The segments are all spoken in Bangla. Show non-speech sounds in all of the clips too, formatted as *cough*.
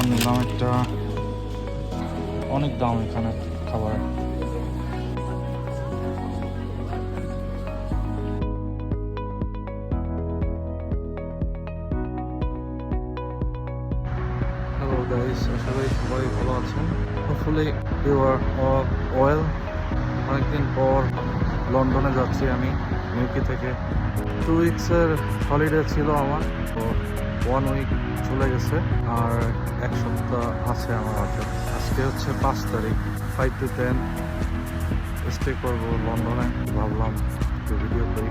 খাবার নিলাম একটা অনেক দাম এখানে খাবার। সবাই ভালো আছেন। অনেকদিন পর লন্ডনে যাচ্ছি আমি, ইউকে থেকে। টু উইকসের হলিডে ছিল আমার তো ওয়ান উইক চলে গেছে। আর এক সপ্তাহ আছে আমার হাতে। আজকে হচ্ছে পাঁচ তারিখ। ফাইভ টু টেন স্টে করব লন্ডনে। ভাবলাম একটু ভিডিও করি।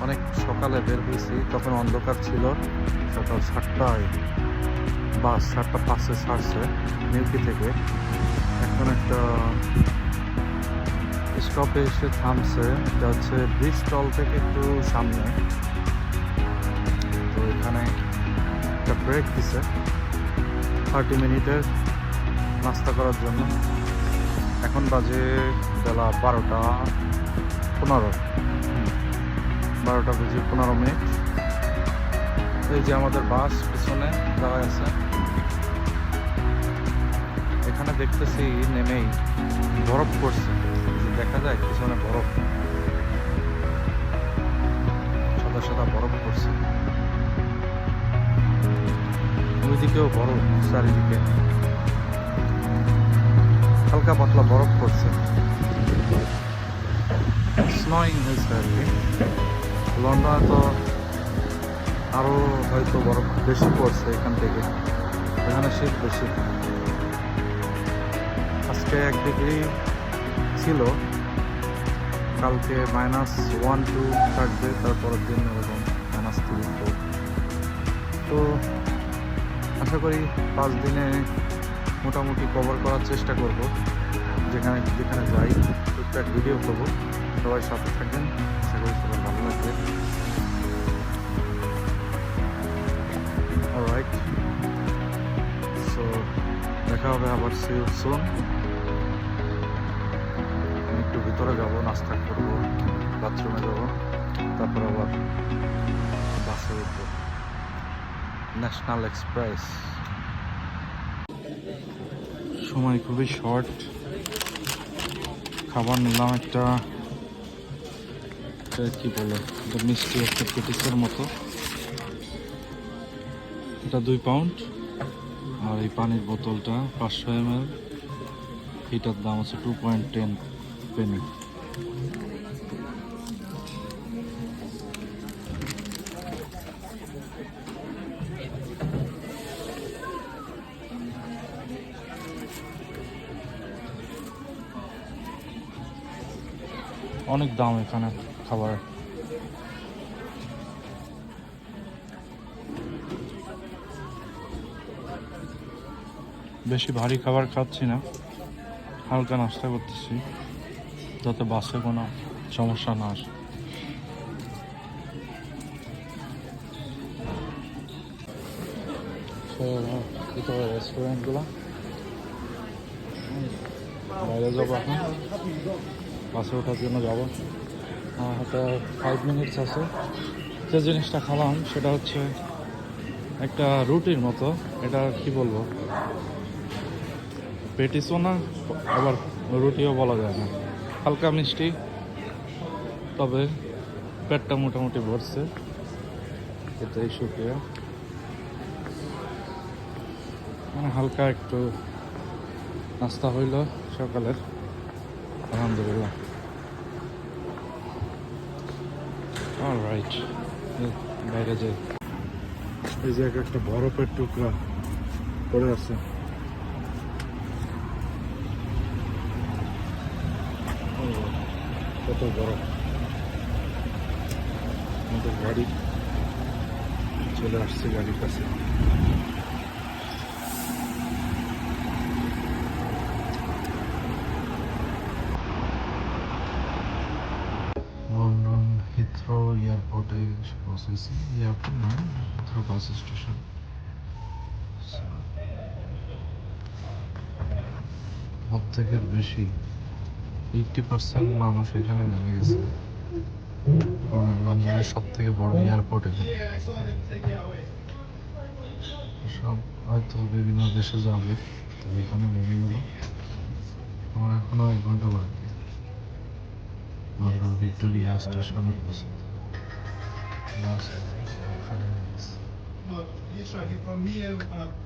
অনেক সকালে বের হয়েছি। তখন অন্ধকার ছিল। সকাল সাতটায় বাস, সাতটা পাঁচে ছাড়ছে মিল্কি থেকে। এখন একটা স্টপে এসে থামছে। এটা হচ্ছে ব্রিস্টল থেকে একটু সামনে। তো এখানে ব্রেক দিছে। থার্টি মিনিটের নাস্তা করার জন্য। এখন বাজে বেলা বারোটা পনেরো। বারোটা বেজে পনেরো মিনিট। এই যে আমাদের বাস পিছনে দাঁড়ায় আছে। এখানে দেখতেছি নেমেই বরফ পড়ছে। দেখা যায় পিছনে বরফ। সাদা সাদা বরফ পড়ছে। ওইদিকেও বরফ চারিদিকে। হালকা পাতলা বরফ পড়ছে। স্নোয়িং হয়েছে আর কি। লন্ডনে তো আরও হয়তো বরফ বেশি পড়ছে এখান থেকে। এখানে শীত বেশি। আজকে এক ডিগ্রি ছিল। কালকে মাইনাস ওয়ান টু থাকবে, তারপরের দিন এরকম মাইনাস থ্রি তো আশা করি পাঁচ দিনে মোটামুটি কভার করার চেষ্টা করব। যেখানে যেখানে যাই, টুকটাক ভিডিও করব। সবাই সাথে থাকবেন। আশা করি সবার ভালো লাগবে। অলরাইট সো দেখা হবে আবার সিউ সুন আমি একটু ভিতরে যাব, নাস্তা করব বাথরুমে যাব, তারপর আবার বাসে উঠবো। ন্যাশনাল এক্সপ্রেস সময় খুবই শর্ট খাবার নিলাম একটা কি বলে? এটা মিষ্টি একটা পেটিসের মতো। এটা দুই পাউন্ড আর এই পানির বোতলটা পাঁচশো এম এল। এটার দাম হচ্ছে টু পয়েন্ট টেন পেনি অনেক দাম এখানে খাবারের বেশি ভারী খাবার খাচ্ছি না, হালকা নাস্তা করতেছি, যাতে বাসে কোনো সমস্যা না আসে। রেস্টুরেন্টগুলো বাইরে যাব এখন। বাসে ওঠার জন্য যাব। হাতে ফাইভ মিনিটস আছে। যে জিনিসটা খালাম, সেটা হচ্ছে একটা রুটির মতো। এটা কি বলব? পেটিসও না আবার রুটিও বলা যায় না। হালকা মিষ্টি, তবে পেটটা মোটামুটি ভরছে। এটাই শুকিয়ে মানে হালকা একটু নাস্তা হইল সকালের। আলহামদুলিল্লাহ। রাইট বাইরে যাই। এই যে একটা বরফের টুকরা পড়ে আছে। কত বরফ। আমাদের গাড়ি চলে আসছে গাড়ির কাছে লন্ডন হিথ্রো পৌঁছেছি এয়ারপোর্ট নয় হিথ্রো বাস স্টেশন অর্ধেকের বেশি এইটটি পার্সেন্ট মানুষ এখানে নেমে গেছে লন্ডনের সব থেকে বড় এয়ারপোর্ট এখানে সব হয়তো বিভিন্ন দেশে যাবে তো এখানে নেমে গেল আমার এখনও এক ঘণ্টা বাকি লন্ডন ভিক্টোরিয়া স্টেশনে বসে Look, you try this right here, for me, uh,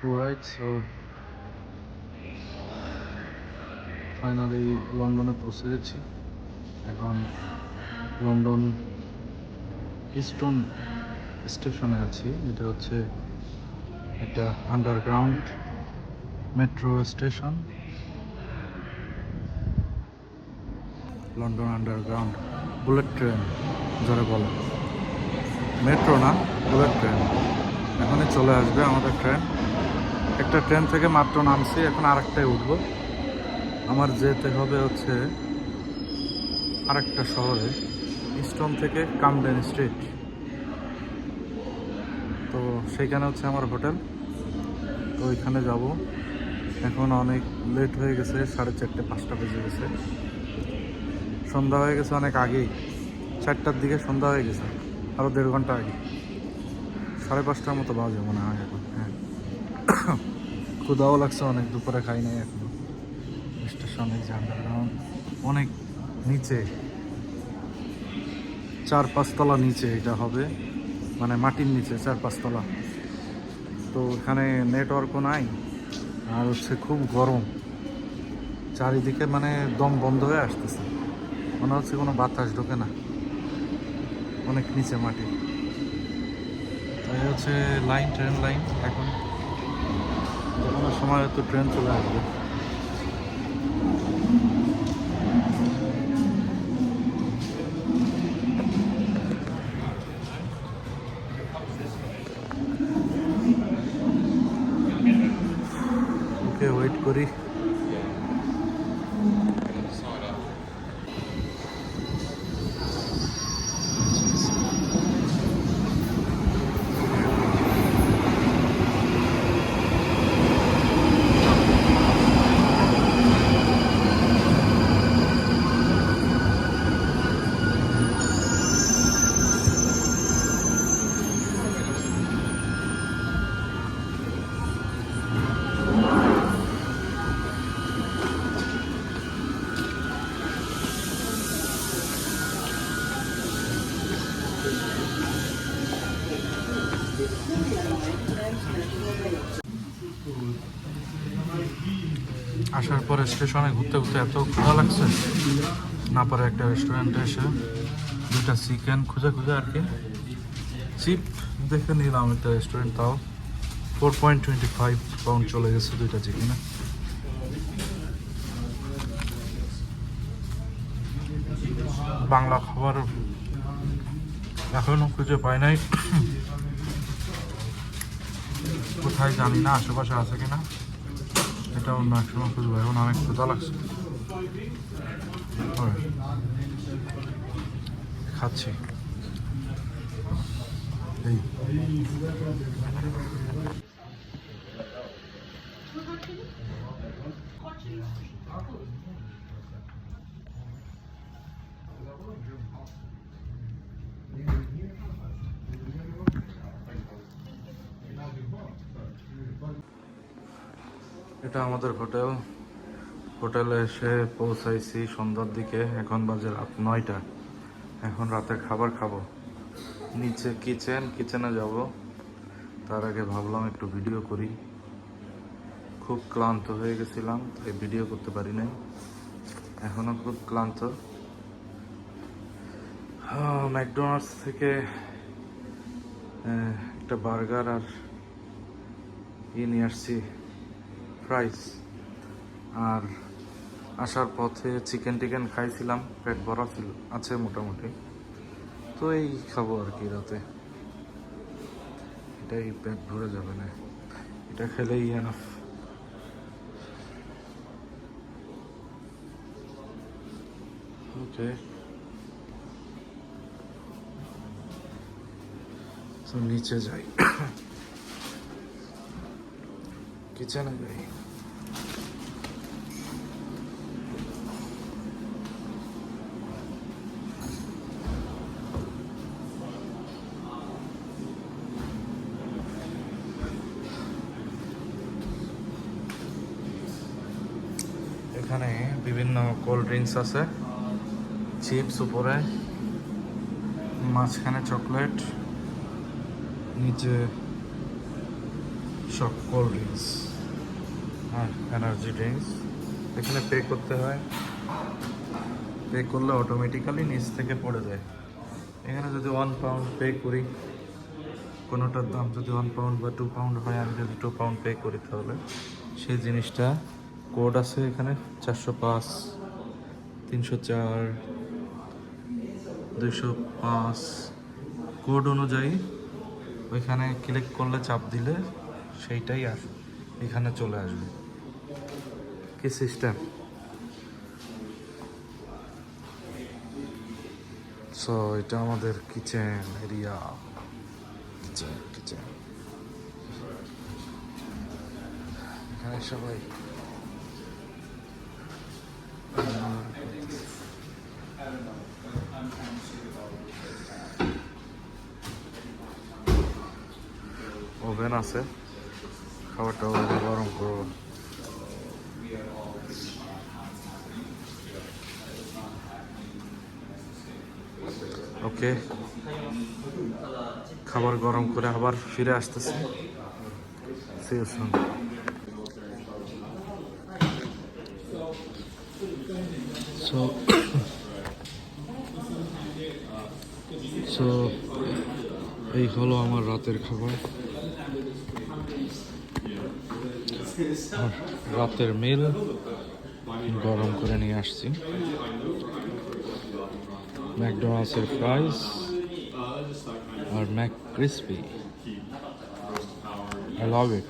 a Right, so finally লন্ডনে পৌঁছে গেছি। এখন লন্ডন ইস্টন স্টেশনে আছি এটা হচ্ছে একটা underground metro station London underground bullet train যারা বলে। মেট্রো না বুলেট ট্রেন এখনই চলে আসবে আমাদের ট্রেন একটা ট্রেন থেকে মাত্র নামছি, এখন আরেকটায় উঠবো। আমার যেতে হবে হচ্ছে আরেকটা শহরে, ইস্টন থেকে কামডেন স্ট্রিট। তো সেইখানে হচ্ছে আমার হোটেল, তো ওইখানে যাব। এখন অনেক লেট হয়ে গেছে, সাড়ে চারটে, পাঁচটা বেজে গেছে। সন্ধ্যা হয়ে গেছে অনেক আগেই, চারটার দিকে সন্ধ্যা হয়ে গেছে আরও দেড় ঘণ্টা আগে। সাড়ে পাঁচটার মতো বাজে মনে হয় এখন। ক্ষুদাও লাগছে অনেক, দুপুরে খাই নাই এখনও। স্টেশনে আন্ডারগ্রাউন্ড অনেক নিচে। চার পাঁচতলা নিচে এটা হবে মানে মাটির নিচে, চার পাঁচতলা। তো এখানে নেটওয়ার্কও নাই, আর হচ্ছে খুব গরম। চারিদিকে মানে দম বন্ধ হয়ে আসতেছে। মনে হচ্ছে কোনো বাতাস ঢোকে না। অনেক নিচে মাটি। তাই হচ্ছে লাইন ট্রেন লাইন এখন কোনো সময় হয়তো ট্রেন চলে আসবে। আসার পরে স্টেশনে ঘুরতে ঘুরতে এত ক্ষুধা লাগছে। না পারে একটা রেস্টুরেন্টে এসে দুটা চিকেন খুঁজে খুঁজে আর কি। চিপ দেখে নিলাম একটা রেস্টুরেন্ট তাও। Four point twenty five pound চলে গেছে দুইটা চিকেনে বাংলা খাবার এখনও খুঁজে পাই নাই। কোথায় জানি না, আশেপাশে আছে কিনা। এটা অন্য এক সময় খুঁজবো এখন অনেক ক্ষুধা লাগছে. খাচ্ছি এই এটা আমাদের হোটেল। হোটেলে এসে পৌঁছাইছি সন্ধ্যার দিকে। এখন বাজে রাত নয়টা। এখন রাতে খাবার খাব। নিচে কিচেন, কিচেনে যাব। তার আগে ভাবলাম একটু ভিডিও করি। খুব ক্লান্ত হয়ে গেছিলাম, তাই ভিডিও করতে পারি নাই। এখনও খুব ক্লান্ত। ম্যাকডোনাল্ডস থেকে একটা বার্গার আর ই নিয়ে আসছি। ফ্রাইস আর আসার পথে চিকেন টিকেন খাইছিলাম, পেট ভরা ছিল, আছে মোটামুটি। তো এই খাব আর কি রাতে। এটাই পেট ভরে যাবে না। এটা খেলেই এনাফ ওকে নিচে যাই। কিচেনে যাই এখানে বিভিন্ন কোল্ড ড্রিঙ্কস আছে, চিপস উপরে, মাঝখানে চকলেট, নিচে সব কোল্ড ড্রিঙ্কস। আর এনার্জি ড্রিঙ্কস এখানে পে করতে হয়। পে করলে অটোমেটিক্যালি নিচ থেকে পড়ে যায়। এখানে যদি ওয়ান পাউন্ড পে করি, কোনোটার দাম যদি ওয়ান পাউন্ড বা টু পাউন্ড হয়, আমি যদি টু পাউন্ড পে করি তাহলে, সেই জিনিসটা কোড আছে এখানে চারশো পাঁচ, তিনশো চার, দুইশো পাঁচ। কোড অনুযায়ী ওইখানে ক্লিক করলে চাপ দিলে সেইটাই আস এখানে চলে আসবে। কি সিস্টেম সো এটা আমাদের কিচেন এরিয়া কিচেন কিচেন এখানে সবাই। ওভেন আছে। খাবারটা গরম করব ওকে। খাবার গরম করে আবার ফিরে আসতেছে. So, *coughs* so এই হলো আমার রাতের খাবার আর রাতের মিল গরম করে নিয়ে আসছি ম্যাকডোনাল্ডসের fries R McCrispy I love it.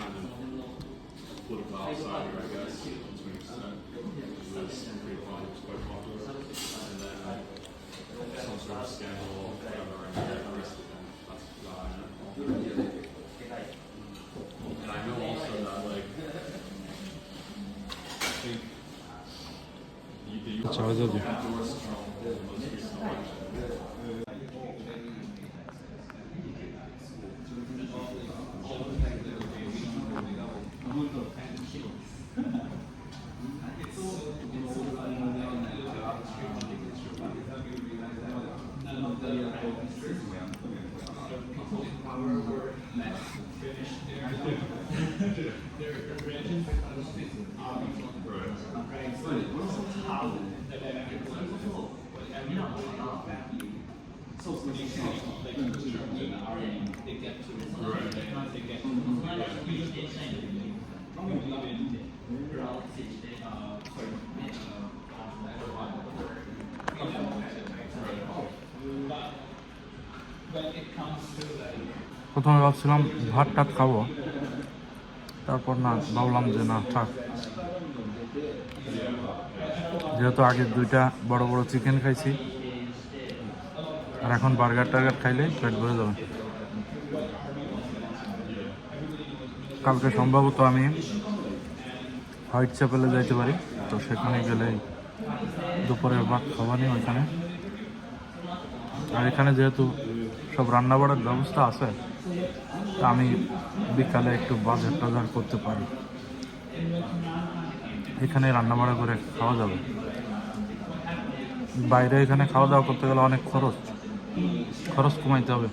And Şarj ediyor. There are branches of প্রথমে ভাবছিলাম ভাত টাত খাব তারপর না ভাবলাম যে না থাক। যেহেতু আগে দুইটা বড় বড় চিকেন খাইছি, আর এখন বার্গার টার্গার খাইলে পেট ভরে যাবে। কালকে সম্ভবত আমি হোয়াইট চ্যাপেলে যাইতে পারি, তো সেখানে গেলে দুপুরের ভাত খাওয়ানি ওইখানে। আর এখানে যেহেতু সব রান্না বাড়ার ব্যবস্থা আছে আমি বিকালে একটু বাজার টাজার করতে পারি। এখানে রান্না বাড়া করে খাওয়া যাবে। বাইরে এখানে খাওয়া দাওয়া করতে গেলে অনেক খরচ। খরচ কমাইতে হবে।